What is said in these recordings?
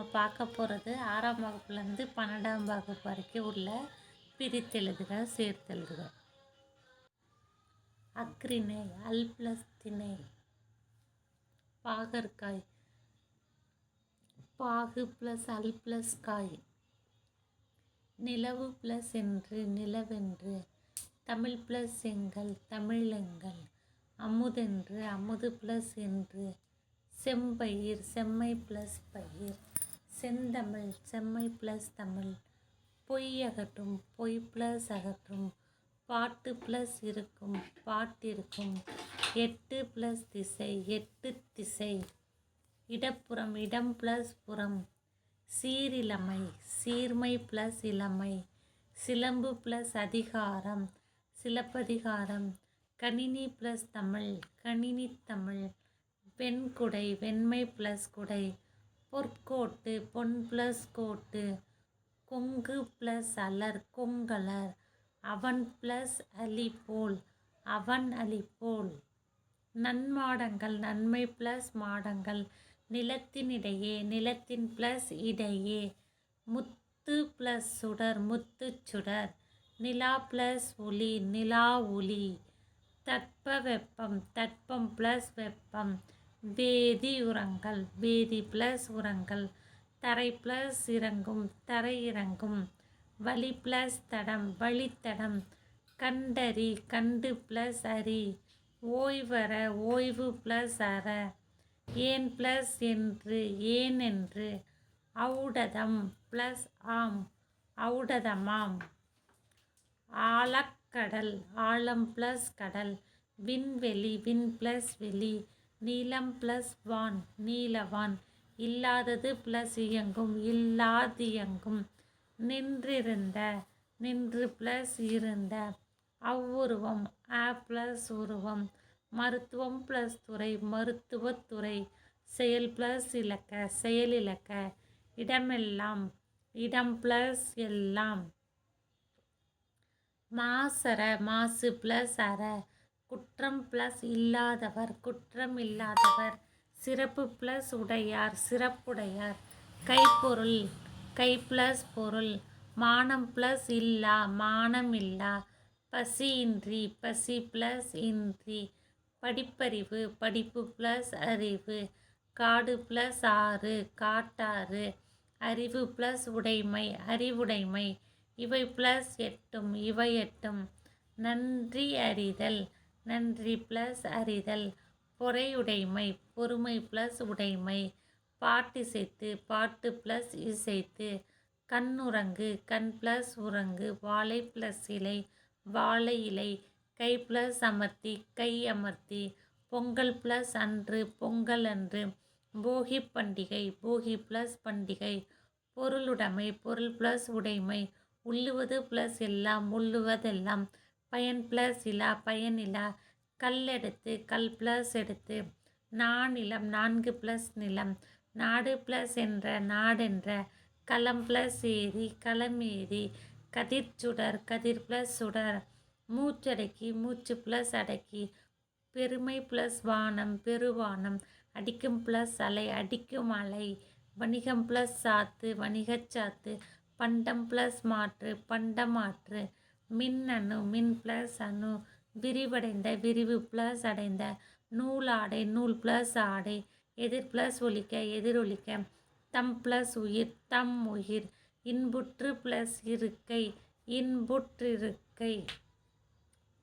நம்ம பார்க்க போகிறது ஆறாம் வகுப்புலேருந்து பன்னெண்டாம் வகுப்பு வரைக்கும் உள்ள பிரித்தெழுதுக சேர்த்தெழுதுக. அக்ரிணை அல் ப்ளஸ் திணை பாகற்காய். பாகு ப்ளஸ் அல் ப்ளஸ் காய் நிலவு ப்ளஸ் என்று நிலவென்று. தமிழ் ப்ளஸ் எங்கள் தமிழெங்கள் அமுதென்று அமுது ப்ளஸ் என்று. செம்பயிர் செம்மை ப்ளஸ் பயிர். செந்தமிழ் செம்மை ப்ளஸ் தமிழ். பொய் அகற்றும் பொய் ப்ளஸ் அகற்றும். பாட்டு ப்ளஸ் இருக்கும் பாட்டிருக்கும் எட்டு ப்ளஸ் திசை எட்டு திசை. இடப்புறம் இடம் ப்ளஸ் புறம். சீரிழமை சீர்மை ப்ளஸ் இளமை. சிலம்பு ப்ளஸ் அதிகாரம் சிலப்பதிகாரம். கணினி ப்ளஸ் தமிழ் கணினி தமிழ். வெண்குடை வெண்மை ப்ளஸ் குடை. பொற்கோட்டு பொன் ப்ளஸ் கோட்டு கொங்கு ப்ளஸ் அலர் கொங்கலர் அவன் ப்ளஸ் அலி போல் அவன் அலி போல். நன்மாடங்கள் நன்மை ப்ளஸ் மாடங்கள் நிலத்தினிடையே நிலத்தின் ப்ளஸ் இடையே. முத்து ப்ளஸ் சுடர் முத்து சுடர். நிலா ப்ளஸ் ஒளி நிலா ஒளி. தட்ப வெப்பம் தட்பம் ப்ளஸ் வெப்பம். வேதி உரங்கள் வேதி ப்ளஸ் உரங்கள் தரை ப்ளஸ் இறங்கும் தரை இறங்கும் வழி ப்ளஸ் தடம் வழித்தடம் கண்டறி கண்டு ப்ளஸ் அரி ஓய்வற ஓய்வு ப்ளஸ் அற ஏன் ப்ளஸ் என்று ஏன் என்று ஔடதம் ப்ளஸ் ஆம் ஔடதமாம். ஆழக்கடல் ஆழம் ப்ளஸ் கடல் விண்வெளி விண் ப்ளஸ் வெளி நீலம் ப்ளஸ் வான் நீலவான் இல்லாதது ப்ளஸ் இயங்கும் இல்லாதியங்கும் நின்றிருந்த நின்று ப்ளஸ் இருந்த. அவ்வுருவம் அ ப்ளஸ் உருவம். மருத்துவம் ப்ளஸ் துறை மருத்துவத்துறை செயல் ப்ளஸ் இலக்க செயல் இலக்க. இடமெல்லாம் இடம் ப்ளஸ் எல்லாம். மாசர மாசு ப்ளஸ் அற. குற்றம் ப்ளஸ் இல்லாதவர் குற்றம் இல்லாதவர். சிறப்பு ப்ளஸ் உடையார் சிறப்புடையார். கைப்பொருள் கை ப்ளஸ் பொருள். மானம் ப்ளஸ் இல்லா மானம் இல்லா. பசியின்றி பசி ப்ளஸ் இன்றி. படிப்பறிவு படிப்பு ப்ளஸ் அறிவு. காடு ப்ளஸ் ஆறு காட்டாறு. அறிவு ப்ளஸ் உடைமை அறிவுடைமை. இவை ப்ளஸ் எட்டும் இவை எட்டும். நன்றி அறிதல். நன்றி ப்ளஸ் அறிதல். பொறையுடைமை பொறுமை ப்ளஸ் உடைமை. பாட்டிசைத்து பாட்டு ப்ளஸ் இசைத்து. கண்ணுறங்கு கண் ப்ளஸ் உறங்கு. வாழை ப்ளஸ் இலை வாழை இலை. கை ப்ளஸ் அமர்த்தி கை அமர்த்தி. பொங்கல் ப்ளஸ் அன்று பொங்கல் அன்று. போகி பண்டிகை போகி ப்ளஸ் பண்டிகை. பொருளுடைமை பொருள் ப்ளஸ் உடைமை. உள்ளுவது ப்ளஸ் எல்லாம் உள்ளுவதெல்லாம். பயன் ப்ளஸ் இலா பயன் இலா கல் எடுத்து கல் ப்ளஸ் எடுத்து. நானிலம் நான்கு ப்ளஸ் நிலம். நாடு ப்ளஸ் என்ற நாடென்ற களம் ப்ளஸ் ஏரி களம் ஏரி. கதிர் சுடர் கதிர் ப்ளஸ் சுடர். மூச்சடக்கி மூச்சு ப்ளஸ் அடக்கி. பெருமை ப்ளஸ் வானம் பெருவானம். அடிக்கும் ப்ளஸ் அலை அடிக்கும் அலை. வணிகம் ப்ளஸ் சாத்து வணிகச்சாத்து பண்டம் ப்ளஸ் மாற்று பண்டமாற்று மின் அணு மின் ப்ளஸ் அணு விரிவடைந்த விரிவு ப்ளஸ் அடைந்த நூல் ஆடை நூல் ப்ளஸ் ஆடை எதிர் ப்ளஸ் ஒலிக்க எதிரொலிக்க தம் ப்ளஸ் உயிர் தம் உயிர் இன்புற்று ப்ளஸ் இருக்கை இன்புற்றிருக்கை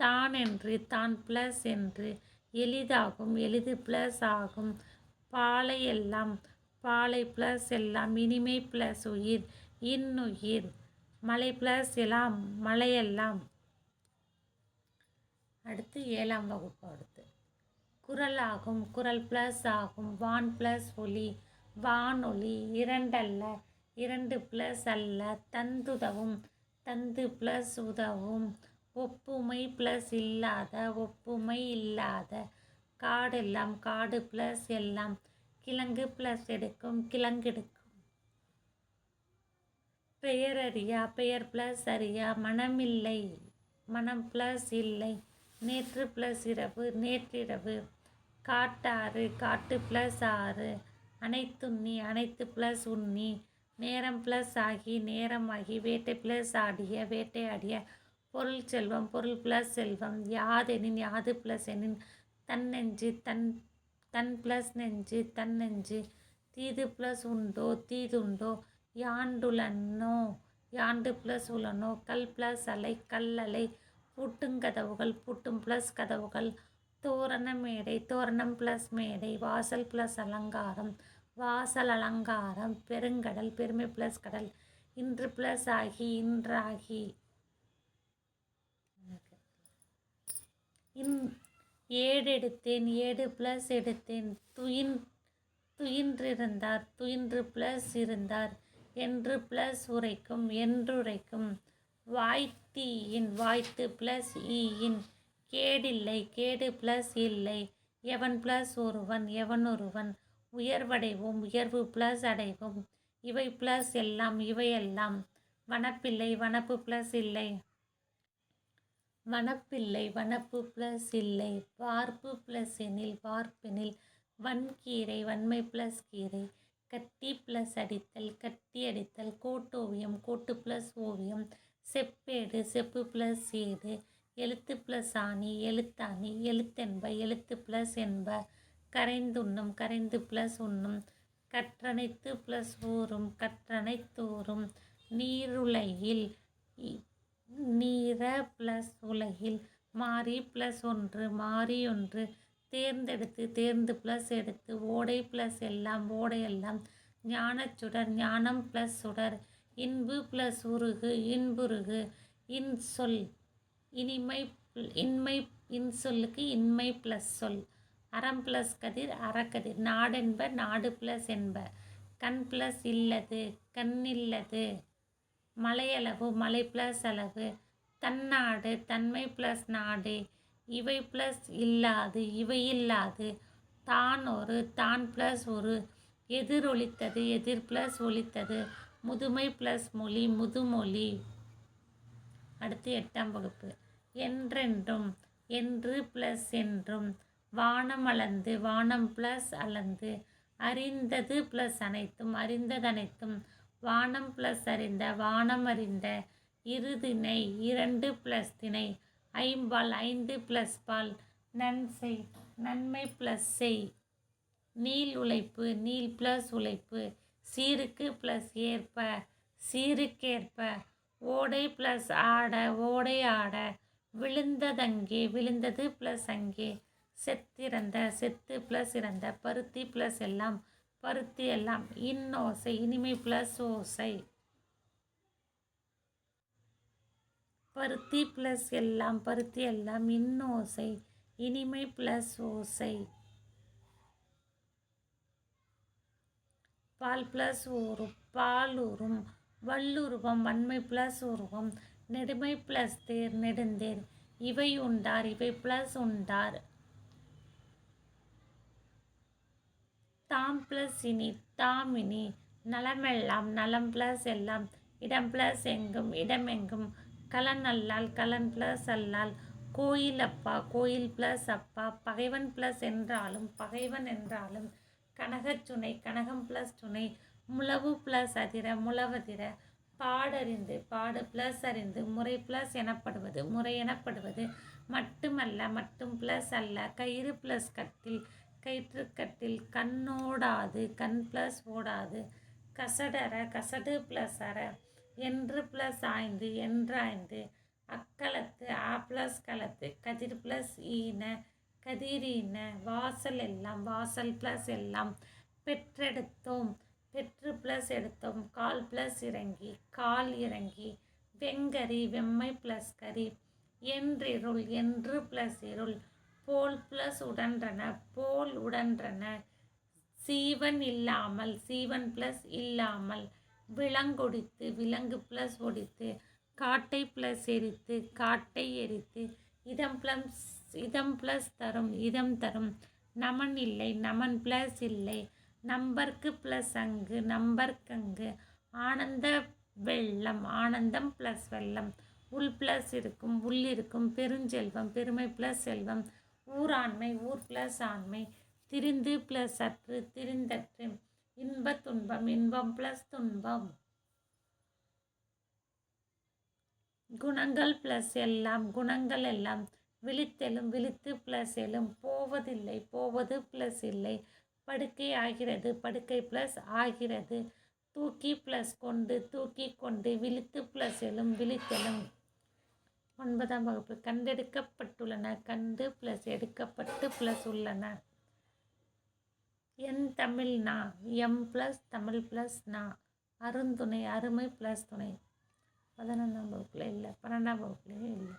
தான் என்று தான் ப்ளஸ் என்று எளிதாகும் எளிது ப்ளஸ் ஆகும். பாலை எல்லாம் பாலை ப்ளஸ் எல்லாம் இனிமை ப்ளஸ் உயிர் இன்னுயிர் மலை ப்ளஸ் எல்லாம் மலையெல்லாம். அடுத்து ஏழாம் வகுப்பு அடுத்து. குரல் ஆகும் குரல் ப்ளஸ் ஆகும் வான் ப்ளஸ் ஒலி வானொலி இரண்டல்ல இரண்டு ப்ளஸ் அல்ல தந்துதவும் தந்து ப்ளஸ் உதவும். ஒப்புமை ப்ளஸ் இல்லாத ஒப்புமை இல்லாத. காடெல்லாம் காடு ப்ளஸ் எல்லாம். கிழங்கு ப்ளஸ் எடுக்கும் கிழங்கெடுக்கும் பெயர் அறியா பெயர் ப்ளஸ் அறியா மனமில்லை மனம் ப்ளஸ் இல்லை. நேற்று ப்ளஸ் இரவு நேற்றிரவு. காட்டாறு காட்டு ப்ளஸ் ஆறு. அனைத்துண்ணி அனைத்து ப்ளஸ் உண்ணி நேரம் ப்ளஸ் ஆகி நேரமாகி வேட்டை ப்ளஸ் ஆடிய வேட்டையாடிய பொருள் செல்வம் பொருள் ப்ளஸ் செல்வம். யாதெனின் யாது ப்ளஸ் எனின். தன்னெஞ்சு தன் தன் ப்ளஸ் நெஞ்சு தன்னெஞ்சு தீது ப்ளஸ் உண்டோ தீதுண்டோ? யாண்டுலனோ யாண்டு ப்ளஸ் உலனோ கல் ப்ளஸ் அலை கல்லலை பூட்டும் கதவுகள் பூட்டும் ப்ளஸ் கதவுகள் தோரண மேடை தோரணம் ப்ளஸ் மேடை வாசல் ப்ளஸ் அலங்காரம் வாசல் அலங்காரம் பெருங்கடல் பெருமை ப்ளஸ் கடல் இன்று ப்ளஸ் ஆகி இன்றாகி. இன் ஏடு எடுத்தேன் ஏடு ப்ளஸ் எடுத்தேன். துயின் துயின்றிருந்தார் துயின்று ப்ளஸ் இருந்தார். என்று ப்ளஸ் உரைக்கும் என்றுரைக்கும் வாய்த்தீயின் வாய்த்து ப்ளஸ் ஈயின். கேடில்லை கேடு ப்ளஸ் இல்லை. எவன் ப்ளஸ் ஒருவன் எவன் ஒருவன். உயர்வடைவோம் உயர்வு ப்ளஸ் அடைவோம். இவை ப்ளஸ் எல்லாம் இவையெல்லாம். வனப்பில்லை வனப்பு ப்ளஸ் இல்லை. வனப்பில்லை வனப்பு ப்ளஸ் இல்லை. வார்ப்பு ப்ளஸ் எனில் வார்ப்பெனில் வன்கீரை வன்மை ப்ளஸ் கீரை. கத்தி ப்ளஸ் அடித்தல் கத்தி அடித்தல் கோட்டோவியம் கோட்டு ப்ளஸ் ஓவியம் செப்பேடு செப்பு ப்ளஸ் ஏடு எழுத்து ப்ளஸ் ஆணி எழுத்தாணி எழுத்தென்ப எழுத்து ப்ளஸ் என்ப கரைந்துண்ணும் கரைந்து ப்ளஸ் உண்ணும் கற்றனைத்து ப்ளஸ் ஊறும் கற்றனைத்தோறும் நீருலகில் நீர ப்ளஸ் உலகில் மாறி ப்ளஸ் ஒன்று மாறி ஒன்று தேர்ந்தெடுத்து தேர்ந்து ப்ளஸ் எடுத்து ஓடை ப்ளஸ் எல்லாம் ஓடை எல்லாம் ஞானச்சுடர் ஞானம் ப்ளஸ் சுடர் இன்பு ப்ளஸ் உருகு இன்புருகு இன்சொல் இனிமை இன்மை இன்சொல்லுக்கு இன்மை ப்ளஸ் சொல் அறம் ப்ளஸ் கதிர் அறக்கதிர் நாடென்ப நாடு ப்ளஸ் என்ப கண் ப்ளஸ் இல்லது கண் இல்லது மலையளவு மலை ப்ளஸ் அளவு தன்னாடு தன்மை ப்ளஸ் நாடு இவை ப்ளஸ் இல்லாது இவை இல்லாது. தான் ஒரு தான் ப்ளஸ் ஒரு. எதிர் ஒலித்தது எதிர் ப்ளஸ் ஒலித்தது. முதுமை ப்ளஸ் மொழி முதுமொழி. அடுத்து எட்டாம் வகுப்பு. என்றென்றும் என்று ப்ளஸ் என்றும். வானம் அளந்து வானம் ப்ளஸ் அளந்து. அறிந்தது ப்ளஸ் அனைத்தும் அறிந்தது அனைத்தும். வானம் ப்ளஸ் அறிந்த வானம் அறிந்த. இருதிணை இரண்டு ப்ளஸ் திணை. ஐம்பால் ஐந்து ப்ளஸ் பால். நன்செய் நன்மை ப்ளஸ் செய். நீள் உழைப்பு நீள் ப்ளஸ் உழைப்பு. சீருக்கு ப்ளஸ் ஏற்ப சீருக்கேற்ப. ஓடை ப்ளஸ் ஆட ஓடை ஆட. விழுந்ததங்கே விழுந்தது ப்ளஸ் அங்கே. செத்திறந்த செத்து ப்ளஸ் இறந்த. பருத்தி ப்ளஸ் எல்லாம் பருத்தி எல்லாம். இன்னோசை இனிமை ப்ளஸ் ஓசை. பருத்தி ப்ளஸ் எல்லாம் பருத்தி எல்லாம் இன்னோசை இனிமை ப்ளஸ் ஓசை. பால் ப்ளஸ் ஒரு பால் வல்லுருவம் வன்மை ப்ளஸ் உருவம் நெடுமை ப்ளஸ் தேர் நெடுந்தேர் இவை உண்டார் இவை ப்ளஸ் உண்டார். தாம் ப்ளஸ் இனி தாம் இனி நலமெல்லாம் நலம் ப்ளஸ் எல்லாம் இடம் ப்ளஸ் எங்கும் இடமெங்கும் கலன் அல்லால் கலன் ப்ளஸ் அல்லால் கோயில் அப்பா கோயில் ப்ளஸ் அப்பா பகைவன் ப்ளஸ் என்றாலும் பகைவன் என்றாலும் கனகச்சுனை கனகம் ப்ளஸ் துணை முழவு ப்ளஸ் அதிர முழவதிர பாடறிந்து பாடு ப்ளஸ் அறிந்து முறை ப்ளஸ் எனப்படுவது முறை எனப்படுவது மட்டுமல்ல மட்டும் ப்ளஸ் அல்ல கயிறு ப்ளஸ் கட்டில் கயிற்றுக்கட்டில் கண்ணோடாது கண் ப்ளஸ் ஓடாது கசடர கசடு ப்ளஸ் அற என்று ப்ளஸ் ஆய்ந்து என்றாய்ந்து அக்களத்து ஆ ப்ளஸ் களத்து கதிர் ப்ளஸ் ஈன கதிரீன வாசல் எல்லாம் வாசல் ப்ளஸ் எல்லாம் பெற்றெடுத்தோம். பெற்று ப்ளஸ் எடுத்தோம். கால் ப்ளஸ் இறங்கி கால் இறங்கி வெங்கரி வெம்மை ப்ளஸ் கரி. என்றிருள் என்று ப்ளஸ் இருள். போல் ப்ளஸ் உடன்றன போல் உடன்றன. சீவன் இல்லாமல் சீவன் ப்ளஸ் இல்லாமல். விலங்கொடித்து விலங்கு ப்ளஸ் ஒடித்து காட்டை ப்ளஸ் எரித்து காட்டை எரித்து இதம் ப்ளஸ் இதம் ப்ளஸ் தரும் இதம் தரும். நமன் இல்லை நமன் ப்ளஸ் இல்லை. நம்பர்க்கு ப்ளஸ் அங்கு நம்பர்க்கங்கு ஆனந்த வெள்ளம் ஆனந்தம் ப்ளஸ் வெள்ளம். உள் ப்ளஸ் இருக்கும் உள் இருக்கும். பெருஞ்செல்வம் பெருமை ப்ளஸ் செல்வம். ஊராண்மை ஊர் ப்ளஸ் ஆண்மை. திருந்து ப்ளஸ் அற்று திரிந்தற்று. இன்ப துன்பம் இன்பம் ப்ளஸ் துன்பம். குணங்கள் ப்ளஸ் எல்லாம் குணங்கள் எல்லாம். விழித்தெழும் விழித்து பிளஸ் எழும். போவதில்லை போவது ப்ளஸ் இல்லை. படுக்கை ஆகிறது படுக்கை ப்ளஸ் ஆகிறது. தூக்கி ப்ளஸ் கொண்டு தூக்கி கொண்டு விழித்து பிளஸ் எழும் விழித்தெழும். ஒன்பதாம் வகுப்பு. கண்டெடுக்கப்பட்டுள்ளன கண்டு ப்ளஸ் எடுக்கப்பட்டு ப்ளஸ் உள்ளன. என் தமிழ் நா எம் ப்ளஸ் தமிழ் ப்ளஸ் நா அருந்துணை அருமை ப்ளஸ் துணை. பதினொன்றாம் வகுப்பில் இல்லை பன்னெண்டாம் வகுப்புலேயும் இல்லை.